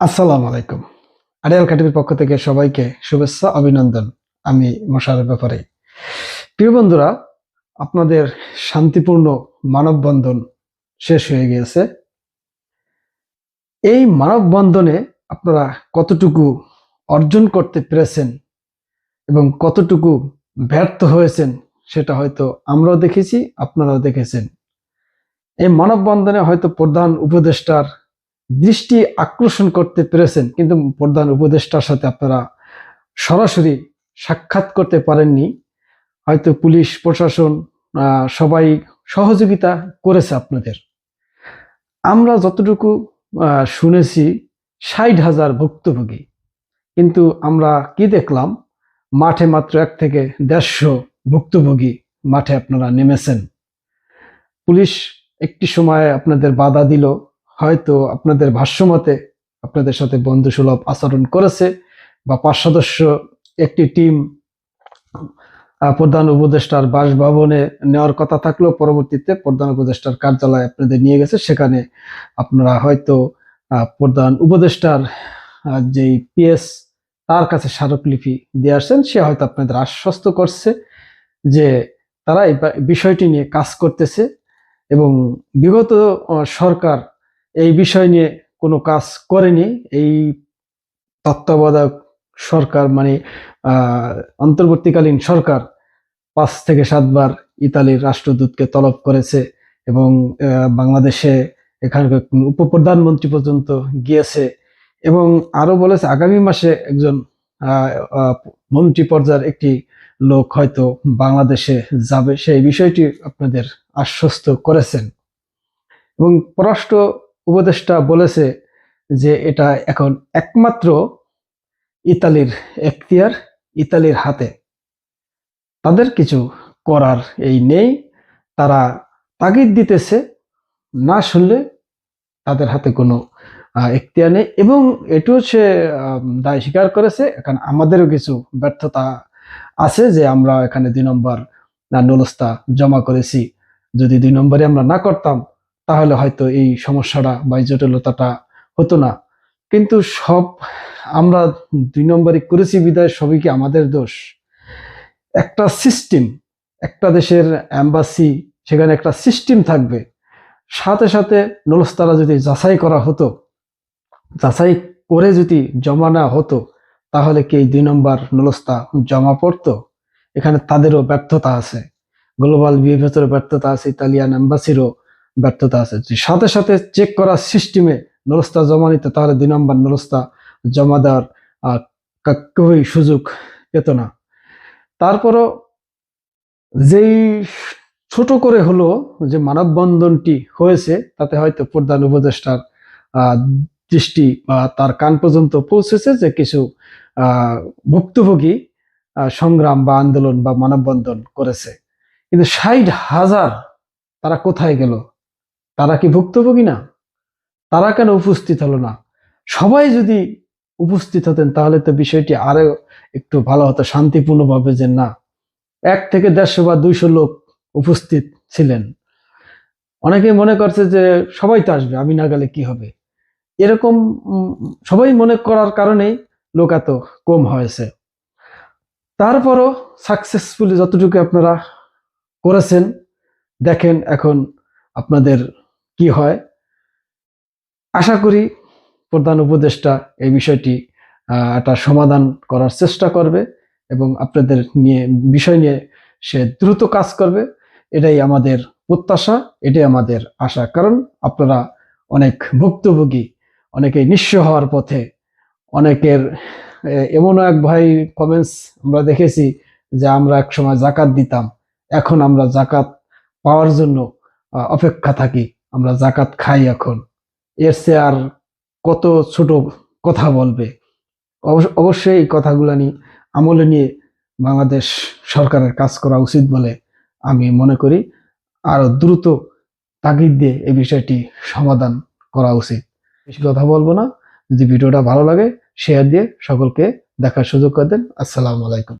আসসালামু আলাইকুম। আড়িয়াল কাটিভির পক্ষ থেকে সবাইকে শুভেচ্ছা, অভিনন্দন। আমি মশারের ব্যাপারে। প্রিয় বন্ধুরা, আপনাদের শান্তিপূর্ণ মানববন্ধন শেষ হয়ে গিয়েছে। এই মানববন্ধনে আপনারা কতটুকু অর্জন করতে পেরেছেন এবং কতটুকু ব্যর্থ হয়েছেন, সেটা হয়তো আমরাও দেখেছি, আপনারাও দেখেছেন। এই মানববন্ধনে হয়তো প্রধান উপদেষ্টার দৃষ্টি আকর্ষণ করতে পেরেছেন, কিন্তু প্রধান উপদেষ্টার সাথে আপনারা সরাসরি সাক্ষাৎ করতে পারেননি। হয়তো পুলিশ, প্রশাসন সবাই সহযোগিতা করেছে আপনাদের। আমরা যতটুকু শুনেছি, ষাট হাজার ভুক্তভোগী। কিন্তু আমরা কি দেখলাম? মাঠে মাত্র এক থেকে দেড়শো ভুক্তভোগী মাঠে আপনারা নেমেছেন। পুলিশ একটি সময় আপনাদের বাধা দিল হয়তো আপনাদের ভাষ্যমতে আপনাদের সাথে বন্ধুসুলভ আচরণ করেছে বা পাঁচ সদস্য একটি টিম প্রধান উপদেষ্টার বাসভবনে নেওয়ার কথা থাকলেও পরবর্তীতে প্রধান উপদেষ্টার কার্যালয়ে আপনাদের নিয়ে গেছে। সেখানে আপনারা হয়তো প্রধান উপদেষ্টার যেই পিএস, তার কাছে স্মারকলিপি দিয়ে আসছেন। সে হয়তো আপনাদের আশ্বস্ত করছে যে তারা এই বিষয়টি নিয়ে কাজ করতেছে এবং বিগত সরকার এই বিষয় নিয়ে কোনো কাজ করেনি। এই তত্ত্বাবধায়ক সরকার মানে অন্তর্বর্তীকালীন সরকার পাঁচ থেকে সাতবার ইতালির রাষ্ট্রদূতকে তলব করেছে এবং বাংলাদেশে এখানকার উপপ্রধানমন্ত্রী পর্যন্ত গিয়েছে এবং আরও বলেছে আগামী মাসে একজন মন্ত্রী পর্যায়ের একটি লোক হয়তো বাংলাদেশে যাবে। সেই বিষয়টি আপনাদের আশ্বস্ত করেছেন। এবং পররাষ্ট্র উপদেষ্টা বলেছে যে এটা এখন একমাত্র ইতালির এখতিয়ার, ইতালির হাতে। তাদের কিছু করার এই নেই। তারা তাগিদ দিতেছে, না শুনলে তাদের হাতে কোনো এখতিয়ার নেই। এবং এটিও সে দায় স্বীকার করেছে। এখানে আমাদেরও কিছু ব্যর্থতা আছে যে আমরা এখানে দুই নম্বর নলস্তা জমা করেছি। যদি দুই নম্বরে আমরা না করতাম তাহলে হয়তো এই সমস্যাটা বা জটিলতাটা হতো না। কিন্তু সব আমরা দুই নম্বরই করেছি বিদায়, সবই কি আমাদের দোষ? একটা সিস্টেম একটা দেশের অ্যাম্বাসি সেখানে একটা সিস্টেম থাকবে। সাথে সাথে নলস্তারা যদি যাচাই করা হতো, যাচাই করে যদি জমা না হতো, তাহলে কি এই দুই নম্বর নলস্তা জমা পড়তো? এখানে তাদেরও ব্যর্থতা আছে। গ্লোবাল বিহেভিয়ারের ব্যর্থতা আছে ইতালিয়ান এম্বাসিরও ব্যর্থতা আছে। সাথে সাথে চেক করার সিস্টেমে নলস্তা জমা নিত, তাহলে দুই নম্বর নলস্তা জমা দেওয়ার কেউই সুযোগ পেত না। তারপরও যেই ছোট করে হলো যে মানববন্ধনটি হয়েছে, তাতে হয়তো প্রধান উপদেষ্টার দৃষ্টি বা তার কান পর্যন্ত পৌঁছেছে যে কিছু ভুক্তভোগী সংগ্রাম বা আন্দোলন বা মানববন্ধন করেছে। কিন্তু ষাট হাজার তারা কোথায় গেল? তারা কি ভুক্তভোগী না? তারা কেন উপস্থিত হলো না? সবাই যদি উপস্থিত হতেন, তাহলে তো বিষয়টি আরও একটু ভালো হতো, শান্তিপূর্ণভাবে যে না, এক থেকে দেড়শো বা দুইশো লোক উপস্থিত ছিলেন। অনেকে মনে করছে যে সবাই তো আসবে, আমি না গেলে কি হবে? এরকম সবাই মনে করার কারণেই লোক এত কম হয়েছে। তারপরও সাকসেসফুলি যতটুকু আপনারা করেছেন, দেখেন এখন আপনাদের কি হয়? আশা করি প্রধান উপদেষ্টা এই বিষয়টি একটা সমাধান করার চেষ্টা করবে এবং আপনাদের নিয়ে, বিষয় নিয়ে সে দ্রুত কাজ করবে। এটাই আমাদের প্রত্যাশা, এটাই আমাদের আশা। কারণ আপনারা অনেক ভুক্তভোগী অনেকে নিঃস্ব হওয়ার পথে, অনেকের, এ- এমনও এক ভাই কমেন্টস আমরা দেখেছি যে আমরা এক সময় জাকাত দিতাম, এখন আমরা জাকাত পাওয়ার জন্য অপেক্ষা থাকি। আমরা জাকাত খাই এখন। এর চেয়ে আর কত ছোট কথা বলবে? অবশ্য- অবশ্যই এই কথাগুলো নিয়ে আমলে নিয়ে বাংলাদেশ সরকারের কাজ করা উচিত বলে আমি মনে করি। আরও দ্রুত তাগিদ দিয়ে এই বিষয়টি সমাধান করা উচিত। বেশি কথা বলব না। যদি ভিডিওটা ভালো লাগে শেয়ার দিয়ে সকলকে দেখার সুযোগ করে দেন। আসসালামু আলাইকুম।